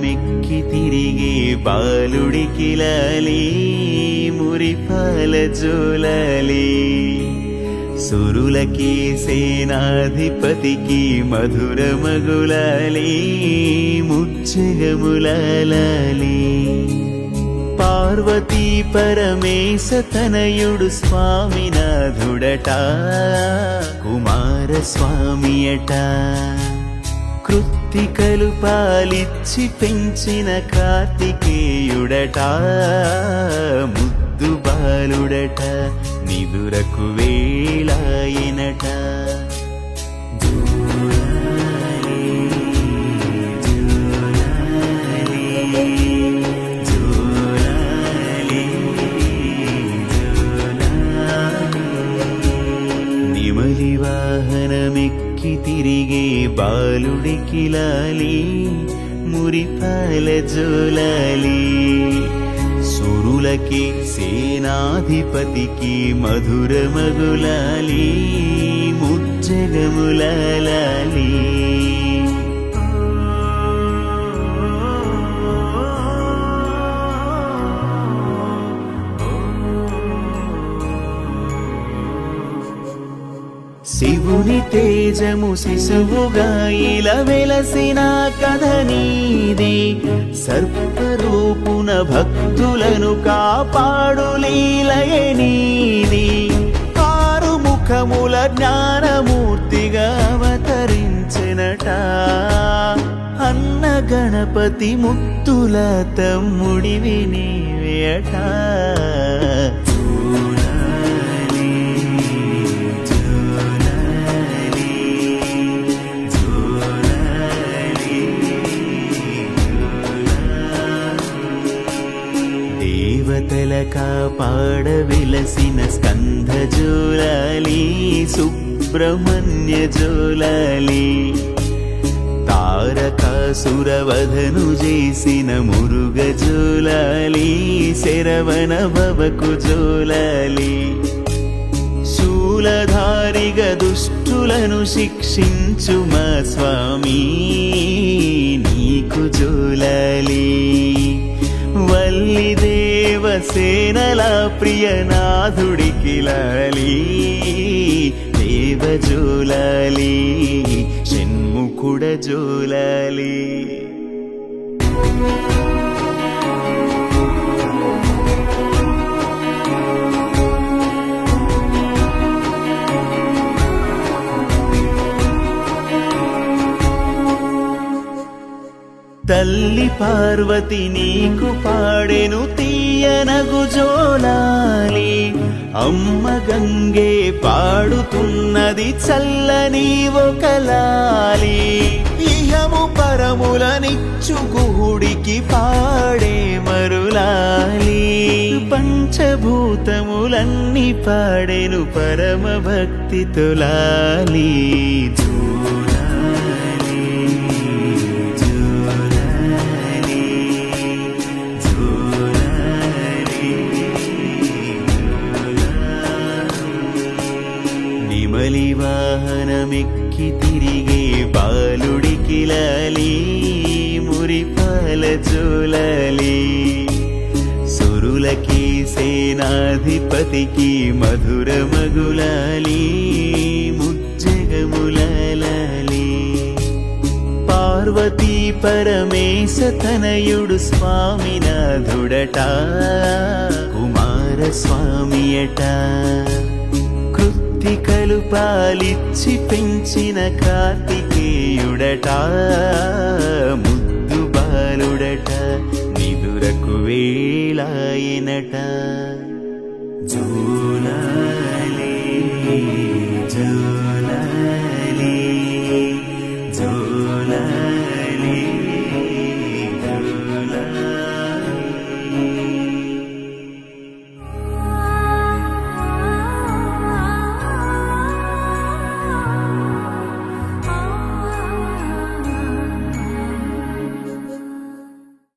మెక్కి తిరిగే బాలుడికి లాలి మురిపాల జోలాలి. సురులకి సేనాధిపతికి మధుర మగులాలి ముచ్చగములాలి పార్వతీ పరమేశ తనయుడు స్వామినాథుడట కుమార స్వామియట. కృత్తికలు పాలిచ్చి పెంచిన కార్తికేయుడట ముద్దు బాలుడట నిదురకు వేళాయనట. జూలాలి, జూలాలి, జూలాలి, తిరిగే బాలుడికి లాలి మురిపాల జోలాలి. సురులకి సేనాధిపతికి మధుర మగులాలి ముజ్జగములాలి శివుని తేజము శిశువుగా ఇలా వెలసిన కథ నీది. సర్పరూపున భక్తులను కాపాడు లీలయ నీది. ఆరు ముఖముల జ్ఞానమూర్తిగా అవతరించినట. అన్న గణపతి ముత్తుల తమ్ముడివి నీవేట దేవతల కాపాడ విలసిన స్కంధ జోలాలి సుబ్రహ్మణ్య జోలాలి తారకాసురవధను చేసిన మురుగ జోలాలి శరవణ భవకు జోలాలి శూలధారిగ దుష్టులను శిక్షించు మా స్వామి నీకు జోలాలి వల్లిదే సేనల ప్రియనాథుడికి లాలి దేవ షణ్ముఖుడ జోలాలి తల్లి పార్వతి నీకు పాడెను తీ తీయనగు జోలాలి. అమ్మ గంగే పాడుతున్నది చల్లని ఒకలాలి ఇహము పరములనిచ్చు గుహుడికి పాడే మరులాలి. పంచభూతములన్నీ పాడెను పరమ భక్తి తొలాలి. నిమలి తిరిగే బాలుడికి లాలి మురిపాల జోలాలి సురులకి సేనాధిపతికి మధుర మగులాలి ముజ్జగములాలి పార్వతీ పరమేశ తనయుడు స్వామినాథుడట కుమార స్వామియట పాలిచ్చి పెంచిన కార్తికేయుడట ముద్దు బాలుడట నిదురకు వేళాయనట